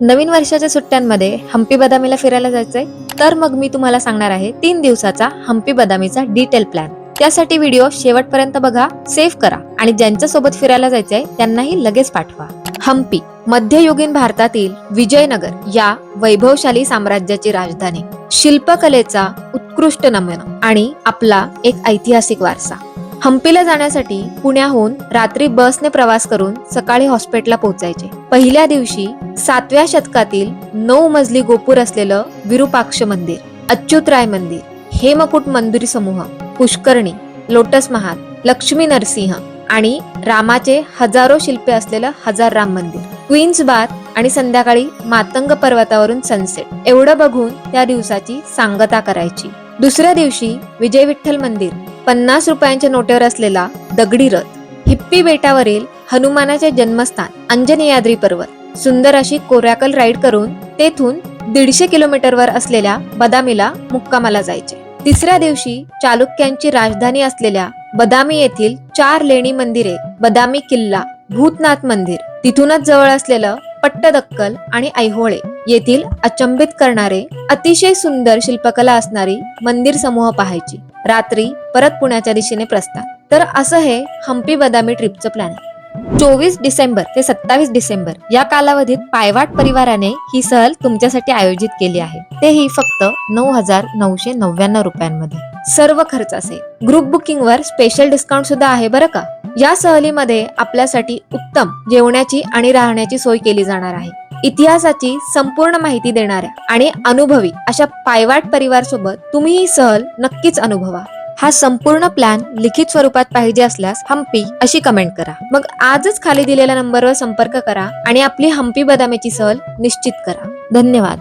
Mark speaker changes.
Speaker 1: नवीन वर्षाच्या सुट्ट्यांमध्ये हम्पी बदामीला फिरायला जायचंय? तर मग मी तुम्हाला सांगणार आहे तीन दिवसाचा हम्पी बदामीचा डिटेल प्लॅन त्यासाठी व्हिडिओ शेवटपर्यंत बघा सेव्ह करा आणि ज्यांच्या सोबत फिरायला जायचंय त्यांनाही लगेच पाठवा. हम्पी मध्ययुगीन भारतातील विजयनगर या वैभवशाली साम्राज्याची राजधानी. शिल्पकलेचा उत्कृष्ट नमुना आणि आपला एक ऐतिहासिक वारसा. हम्पीला जाण्यासाठी पुण्याहून रात्री बसने प्रवास करून सकाळी हॉस्पिटलला पोहोचायचे. पहिल्या दिवशी सातव्या शतकातील नऊ मजली गोपूर असलेलं विरूपाक्ष मंदिर अच्युतराय मंदिर हेमकूट मंदिर समूह पुष्करणी लोटस महाल लक्ष्मी नरसिंह आणि रामाचे हजारो शिल्पे असलेलं हजार राम मंदिर. क्वीन्स बाथ आणि संध्याकाळी मातंग पर्वतावरून सनसेट. एवढं बघून त्या दिवसाची सांगता करायची. दुसऱ्या दिवशी विजय विठ्ठल मंदिर पन्नास रुपयांच्या नोटेवर असलेला दगडी रथ हिप्पी बेटावरील हनुमानाचे जन्मस्थान अंजनेयाद्री पर्वत सुंदर अशी कोरॅकल राईड करून तेथून दीडशे किलोमीटरवर असलेल्या बदामीला मुक्कामाला जायचे. तिसऱ्या दिवशी चालुक्यांची राजधानी असलेल्या बदामी येथील चार लेणी मंदिरे बदामी किल्ला भूतनाथ मंदिर तिथूनच जवळ असलेलं पट्टदक्कल आणि ऐहोळे येथील अचंबित करणारे अतिशय सुंदर शिल्पकला असणारी मंदिर समूह पाहायची. रात्री परत पुण्याच्या दिशेने प्रस्थान. तर असं हे हम्पी बदामी ट्रिपचं प्लॅन चोवीस डिसेंबर ते सत्तावीस डिसेंबर या कालावधीत पायवाट परिवाराने ही सहल तुमच्यासाठी आयोजित केली आहे. तेही फक्त नऊ हजार नऊशे नव्याण्णव रुपयांमध्ये. सर्व खर्च असेल ग्रुप बुकिंग वर स्पेशल डिस्काउंट सुद्धा आहे बरं का? या सहलीमध्ये आपल्यासाठी उत्तम जेवण्याची आणि राहण्याची सोय केली जाणार आहे. इतिहासाची संपूर्ण माहिती देणाऱ्या आणि अनुभवी अशा पायवाट परिवार सोबत तुम्ही ही सहल नक्कीच अनुभवा. हा संपूर्ण प्लॅन लिखित स्वरूपात पाहिजे असल्यास हम्पी अशी कमेंट करा. मग आजच खाली दिलेल्या नंबरवर संपर्क करा आणि आपली हम्पी बदामीची सहल निश्चित करा. धन्यवाद.